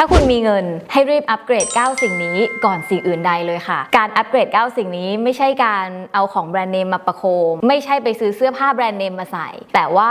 ถ้าคุณมีเงินให้รีบอัปเกรด 9 สิ่งนี้ก่อนสิ่งอื่นใดเลยค่ะ การอัปเกรด 9 สิ่งนี้ไม่ใช่การเอาของแบรนด์เนมมาประโคม ไม่ใช่ไปซื้อเสื้อผ้าแบรนด์เนมมาใส่ แต่ว่า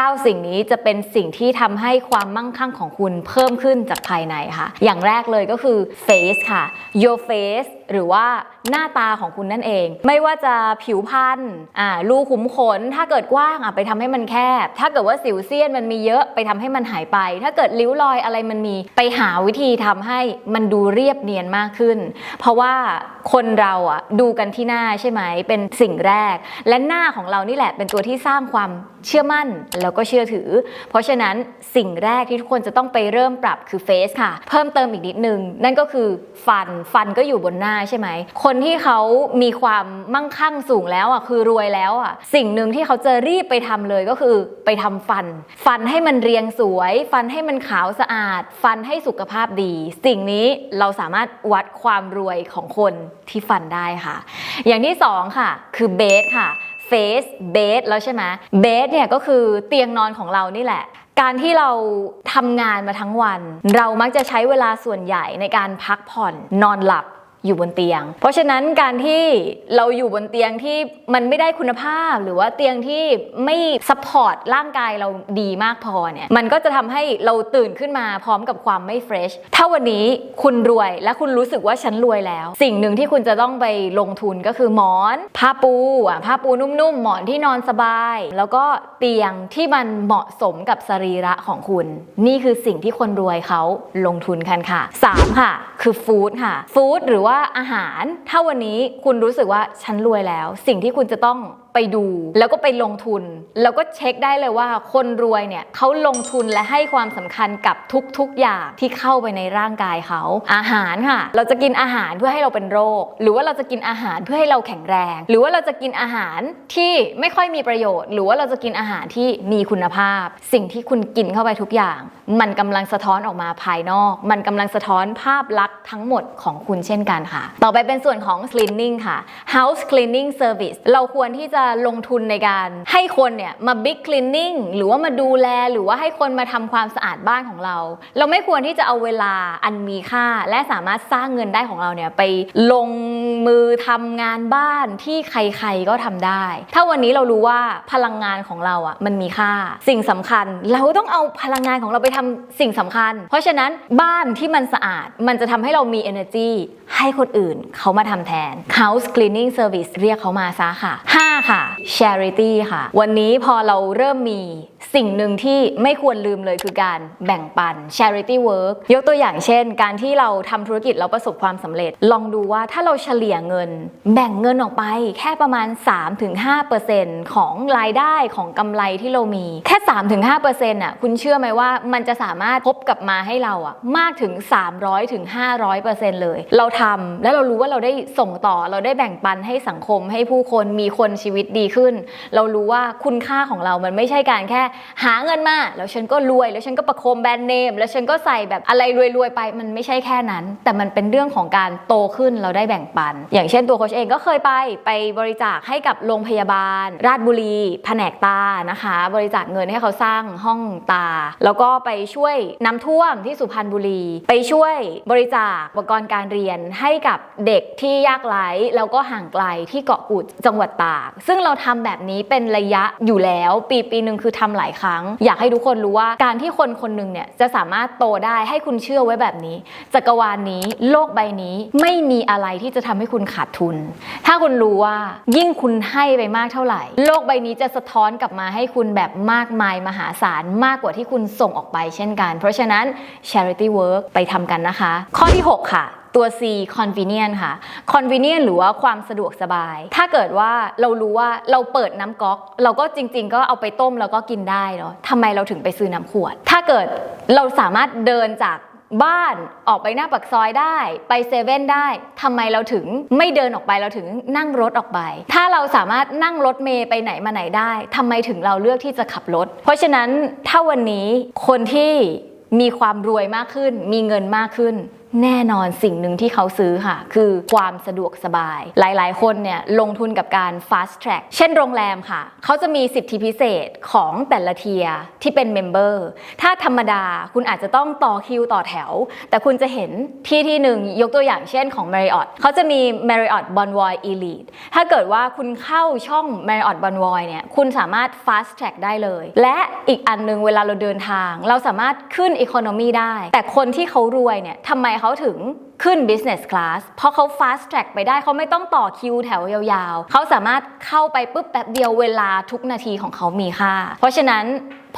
9 สิ่งนี้จะเป็นสิ่งที่ทำให้ความมั่งคั่งของคุณเพิ่มขึ้นจากภายในค่ะ อย่างแรกเลยก็คือ face ค่ะ your face หรือว่าหน้าตาของคุณนั่นเอง ไม่ว่าจะผิวพรรณอ่ารูขุมขน ถ้าเกิดกว้างอะไปทำให้มันแคบ ถ้าเกิดว่าสิวเซียนมันมีเยอะไปทำให้มันหายไป ถ้าเกิดริ้วรอยอะไรมันมีไปหาวิธีทำให้มันดูเรียบเนียนมากขึ้น เพราะว่าคนเราอะดูกันที่หน้าใช่ไหมเป็นสิ่งแรก และหน้าของเรานี่แหละเป็นตัวที่สร้างความเชื่อมั่นแล้วก็เชื่อถือ เพราะฉะนั้นสิ่งแรกที่ทุกคนจะต้องไปเริ่มปรับคือเฟซค่ะ เพิ่มเติมอีกนิดนึง นั่นก็คือฟันฟันก็อยู่บนหน้าใช่ไหม คนที่เขามีความมั่งคั่งสูงแล้วอะคือรวยแล้วอะสิ่งหนึ่งที่เขาจะรีบไปทำเลยก็คือไปทำฟัน ฟันให้มันเรียงสวย ฟันให้มันขาวสะอาด ฟันให้สุขภาพดี สิ่งนี้เราสามารถวัดความรวยของคนที่ฟันได้ค่ะ อย่างที่สองค่ะ คือเบสค่ะเฟสเบสแล้วใช่ไหมเบสเนี่ยก็คือเตียงนอนของเรานี่แหละการที่เราทำงานมาทั้งวัน เรามักจะใช้เวลาส่วนใหญ่ในการพักผ่อนนอนหลับ อยู่บนเตียง เพราะฉะนั้นการที่เราอยู่บนเตียงที่มันไม่ได้คุณภาพ หรือว่าเตียงที่ไม่ซัพพอร์ตร่างกายเราดีมากพอเนี่ยมันก็จะทำให้เราตื่นขึ้นมาพร้อมกับความไม่เฟรชถ้าวันนี้คุณรวยและคุณรู้สึกว่าฉันรวยแล้ว สิ่งหนึ่งที่คุณจะต้องไปลงทุนก็คือหมอน ผ้าปูอะผ้าปูนุ่มๆหมอนที่นอนสบาย แล้วก็เตียงที่มันเหมาะสมกับสรีระของคุณ นี่คือสิ่งที่คนรวยเขาลงทุนกันค่ะ 3 ค่ะ คือฟู้ดค่ะฟู้ดหรือว่าว่าอาหารถ้าวันนี้คุณรู้สึกว่าฉันรวยแล้ว สิ่งที่คุณจะต้อง ไปดูแล้วก็ไปลงทุน แล้วก็เช็คได้เลยว่าคนรวยเนี่ยเขาลงทุนและให้ความสำคัญกับทุกๆอย่างที่เข้าไปในร่างกายเขา อาหารค่ะ เราจะกินอาหารเพื่อให้เราเป็นโรค หรือว่าเราจะกินอาหารเพื่อให้เราแข็งแรง หรือว่าเราจะกินอาหารที่ไม่ค่อยมีประโยชน์ หรือว่าเราจะกินอาหารที่มีคุณภาพ สิ่งที่คุณกินเข้าไปทุกอย่าง มันกำลังสะท้อนออกมาภายนอก มันกำลังสะท้อนภาพลักษณ์ทั้งหมดของคุณเช่นกันค่ะ ต่อไปเป็นส่วนของ cleaning ค่ะ house cleaning service เราควรที่จะลงทุนในการให้คนเนี่ยมา big cleaning หรือว่ามาดูแลหรือว่าให้คนมาทำความสะอาดบ้านของเรา เราไม่ควรที่จะเอาเวลาอันมีค่า และสามารถสร้างเงินได้ของเราเนี่ยไปลงมือทำงานบ้านที่ใครๆก็ทำได้ ถ้าวันนี้เรารู้ว่าพลังงานของเราอะมันมีค่า สิ่งสำคัญ เราต้องเอาพลังงานของเราไปทำสิ่งสำคัญ เพราะฉะนั้นบ้านที่มันสะอาดมันจะทำให้เรามี energy ให้คนอื่นเขามาทำแทน house cleaning service เรียกเขามาซะค่ะ 5 ค่ะ charity ค่ะ วันนี้พอเราเริ่มมีสิ่งหนึ่งที่ไม่ควรลืมเลยคือการแบ่งปัน charity work ยกตัวอย่างเช่น การที่เราทำธุรกิจเราประสบความสำเร็จ ลองดูว่าถ้าเราเฉลี่ยเงิน แบ่งเงินออกไปแค่ประมาณ 3-5%ของรายได้ของกำไรที่เรามี แค่ 3-5%อะคุณเชื่อไหมว่ามันจะสามารถพบกลับมาให้เราอะมากถึง 300-500%เลย เราทำแล้วเรารู้ว่าเราได้ส่งต่อเราได้แบ่งปันให้สังคมให้ผู้คนมีคนชีวิตดีขึ้น เรารู้ว่าคุณค่าของเรามันไม่ใช่การแค่หาเงินมาแล้วฉันก็รวย แล้วฉันก็ประโคมแบรนด์เนม แล้วฉันก็ใส่แบบอะไรรวยๆไป มันไม่ใช่แค่นั้น แต่มันเป็นเรื่องของการโตขึ้นเราได้แบ่งปัน อย่างเช่นตัวโคชเองก็เคยไปไปบริจาคให้กับโรงพยาบาล ราชบุรี แผนกตานะคะ บริจาคเงินให้เขาสร้างห้องตา แล้วก็ไปช่วยน้ำท่วมที่สุพรรณบุรี ไปช่วยบริจาคอุปกรณ์การเรียนให้กับเด็กที่ยากไร้แล้วก็ห่างไกลที่เกาะกูดจังหวัดตากซึ่งเราทำแบบนี้เป็นระยะอยู่แล้ว ปีปีหนึ่งคือทำหลายครั้ง อยากให้ทุกคนรู้ว่าการที่คนคนหนึ่งเนี่ยจะสามารถโตได้ให้คุณเชื่อไว้แบบนี้ จักรวาลนี้โลกใบนี้ไม่มีอะไรที่จะทำให้คุณขาดทุน ถ้าคุณรู้ว่ายิ่งคุณให้ไปมากเท่าไหร่ โลกใบนี้จะสะท้อนกลับมาให้คุณแบบมากมายมหาศาลมากกว่าที่คุณส่งออกไปเช่นกัน เพราะฉะนั้น charity work ไปทำกันนะคะ ข้อที่ 6 ค่ะ ตัว C convenient ค่ะ convenient หรือว่าความสะดวกสบาย ถ้าเกิดว่าเรารู้ว่าเราเปิดน้ำก๊อก เราก็จริง ๆ ก็เอาไปต้มแล้วก็กินได้เนาะทำไมเราถึงไปซื้อน้ำขวด ถ้าเกิดเราสามารถเดินจากบ้านออกไปหน้าปากซอยได้ ไปเซเว่นได้ทำไมเราถึงไม่เดินออกไปเราถึงนั่งรถออกไป ถ้าเราสามารถนั่งรถเมย์ไปไหนมาไหนได้ทำไมถึงเราเลือกที่จะขับรถ เพราะฉะนั้นถ้าวันนี้คนที่มีความรวยมากขึ้น มีเงินมากขึ้น แน่นอนสิ่งหนึ่งที่เขาซื้อค่ะ คือความสะดวกสบาย หลาย ๆ คนเนี่ยลงทุนกับการ fast track เช่นโรงแรมค่ะ เขาจะมีสิทธิพิเศษของแต่ละเทียที่เป็นเมมเบอร์ถ้าธรรมดาคุณอาจจะต้องต่อคิวต่อแถว แต่คุณจะเห็นที่ที่หนึ่งยกตัวอย่างเช่นของ Marriott เขาจะมี Marriott Bonvoy Elite ถ้าเกิดว่าคุณเข้าช่อง Marriott Bonvoy เนี่ยคุณสามารถ fast track ได้เลย และอีกอันหนึงเวลาเราเดินทาง เราสามารถขึ้น economy ได้ แต่คนที่เขารวยเนี่ยทำไมเขาถึงขึ้น business class เพราะเขา fast track ไปได้เขาไม่ต้องต่อคิวแถวยาวๆ เขาสามารถเข้าไปปุ๊บแป๊บเดียวเวลาทุกนาทีของเขามีค่า เพราะฉะนั้น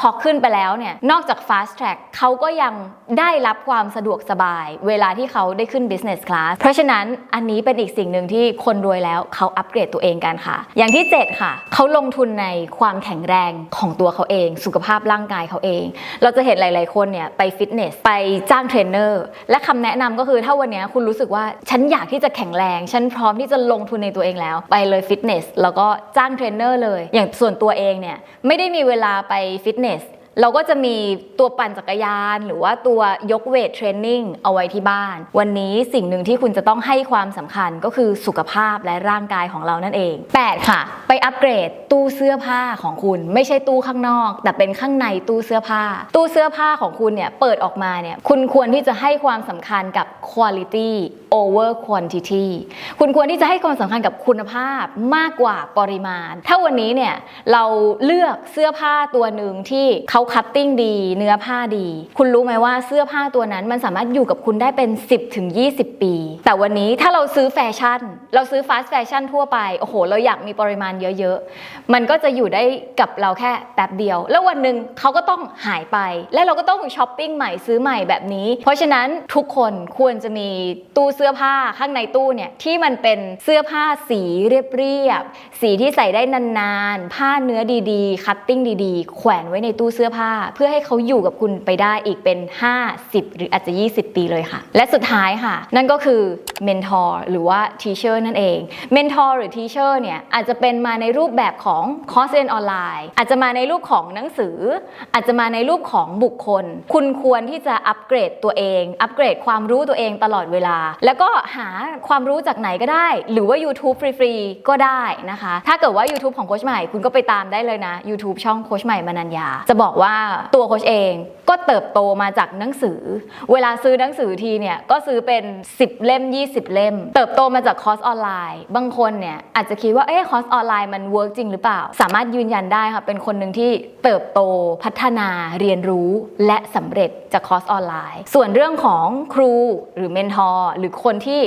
พอขึ้นไปแล้วเนี่ย นอกจาก fast track เขาก็ยังได้รับความสะดวกสบาย เวลาที่เขาได้ขึ้น business class เพราะฉะนั้นอันนี้เป็นอีกสิ่งหนึ่งที่คนรวยแล้วเขาอัปเกรดตัวเองกันค่ะ อย่างที่ 7 ค่ะ เขาลงทุนในความแข็งแรงของตัวเขาเอง สุขภาพร่างกายเขาเอง เราจะเห็นหลาย ๆ คนเนี่ยไปฟิตเนสไปจ้างเทรนเนอร์และคำแนะนำก็คือถ้าวันนี้คุณรู้สึกว่าฉันอยากที่จะแข็งแรง ฉันพร้อมที่จะลงทุนในตัวเองแล้ว ไปเลยฟิตเนสแล้วก็จ้างเทรนเนอร์เลย อย่างส่วนตัวเองเนี่ยไม่ได้มีเวลาไปฟิตเนส เราก็จะมีตัวปั่นจักรยาน หรือว่าตัวยกเวทเทรนนิ่งเอาไว้ที่บ้าน วันนี้สิ่งหนึ่งที่คุณจะต้องให้ความสำคัญก็คือสุขภาพและร่างกายของเรานั่นเอง 8 ค่ะ ไปอัปเกรดตู้เสื้อผ้าของคุณ ไม่ใช่ตู้ข้างนอก แต่เป็นข้างในตู้เสื้อผ้า ตู้เสื้อผ้าของคุณเนี่ยเปิดออกมาเนี่ยคุณควรที่จะให้ความสำคัญกับ quality over quantity คุณควรที่จะให้ความสำคัญกับคุณภาพมากกว่าปริมาณ ถ้าวันนี้เนี่ยเราเลือกเสื้อผ้าตัวหนึ่งที่เขาคัตติ้งดี เนื้อผ้าดี คุณรู้ไหมว่าเสื้อผ้าตัวนั้นมันสามารถอยู่กับคุณได้เป็น 10ถึง20 ปี แต่วันนี้ถ้าเราซื้อแฟชั่น เราซื้อฟาสต์แฟชั่นทั่วไป โอ้โห เราอยากมีปริมาณเยอะๆ มันก็จะอยู่ได้กับเราแค่แป๊บเดียว แล้ววันหนึ่งเขาก็ต้องหายไป และเราก็ต้องช้อปปิ้งใหม่ซื้อใหม่แบบนี้ เพราะฉะนั้นทุกคนควรจะมีตู้เสื้อื้อผ้าข้างในตู้เนี่ยที่มันเป็นเสื้อผ้าสีเรียบๆสีที่ใส่ได้นานๆ ผ้าเนื้อดีๆ คัตติ้งดีๆ แขวนไว้ในตู้เสื้อผ้า เพื่อให้เขาอยู่กับคุณไปได้อีกเป็น 50 หรืออาจจะ 20 ปีเลยค่ะ และสุดท้ายค่ะ นั่นก็คือเมนทอร์หรือว่าทีเชอร์นั่นเองเมนทอร์หรือทีเชอร์เนี่ยอาจจะเป็นมาในรูปแบบของคอร์สเรียนออนไลน์อาจจะมาในรูปของหนังสือ อาจจะมาในรูปของบุคคล คุณควรที่จะอัปเกรดตัวเอง อัปเกรดความรู้ตัวเองตลอดเวลา แล้วก็หาความรู้จากไหนก็ได้ หรือว่า YouTube ฟรีๆ ก็ได้นะคะ ถ้าเกิดว่า YouTube ของโคชใหม่คุณก็ไปตามได้เลยนะ YouTube ช่องโคชใหม่มานัญญา จะบอกว่าตัวโคชเองก็เติบโตมาจากหนังสือ เวลาซื้อหนังสือทีเนี่ยก็ซื้อเป็น 10 เล่ม 20 เล่ม เติบโตมาจากคอร์สออนไลน์ บางคนเนี่ยอาจจะคิดว่าเอ๊ะคอร์สออนไลน์มันเวิร์กจริงหรือเปล่า สามารถยืนยันได้ค่ะเป็นคนหนึ่งที่เติบโตพัฒนาเรียนรู้และสำเร็จจากคอร์สออนไลน์ ส่วนเรื่องของครูหรือเมนทอร์หรือคคนที่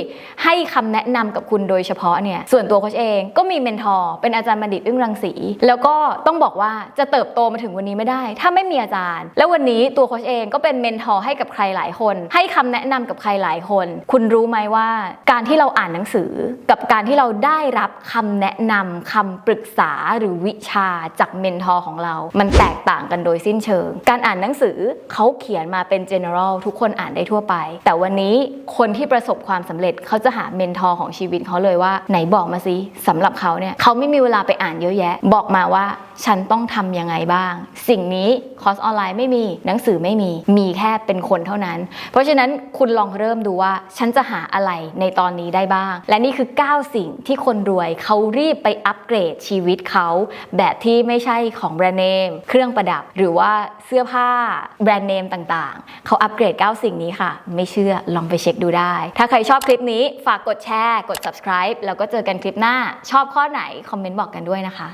ให้คำแนะนำกับคุณโดยเฉพาะเนี่ยส่วนตัวโคชเองก็มีเมนทอร์เป็นอาจารย์บัณฑิตอึ้งรังสีแล้วก็ต้องบอกว่าจะเติบโตมาถึงวันนี้ไม่ได้ ถ้าไม่มีอาจารย์ แล้ววันนี้ตัวโคชเองก็เป็นเมนทอร์ให้กับใครหลายคน ให้คำแนะนำกับใครหลายคน คุณรู้ไหมว่าการที่เราอ่านหนังสือ กับการที่เราได้รับคำแนะนำคำปรึกษาหรือวิชาจากเมนทอร์ของเรา มันแตกต่างกันโดยสิ้นเชิง การอ่านหนังสือเขาเขียนมาเป็น general ทุกคนอ่านได้ทั่วไป แต่วันนี้คนที่ประสบความสำเร็จเขาจะหาเมนทอร์ของชีวิตเขาเลยว่า ไหนบอกมาสิสำหรับเขาเนี่ยเขาไม่มีเวลาไปอ่านเยอะแยะ บอกมาว่าฉันต้องทำยังไงบ้าง สิ่งนี้คอร์สออนไลน์ไม่มีหนังสือไม่มีมีแค่เป็นคนเท่านั้น เพราะฉะนั้นคุณลองเริ่มดูว่า ฉันจะหาอะไรในตอนนี้ได้บ้าง และนี่คือ 9 สิ่งที่คนรวยเขารีบไปอัปเกรดชีวิตเขาแบบที่ไม่ใช่ของแบรนด์เนมเครื่องประดับหรือว่าเสื้อผ้าแบรนด์เนมต่างๆ เขาอัปเกรด 9 สิ่งนี้ค่ะ ไม่เชื่อลองไปเช็คดูได้ ถ้าใครชอบคลิปนี้ฝากกดแชร์ กด subscribe แล้วก็เจอกันคลิปหน้า ชอบข้อไหน คอมเมนต์บอกกันด้วยนะคะ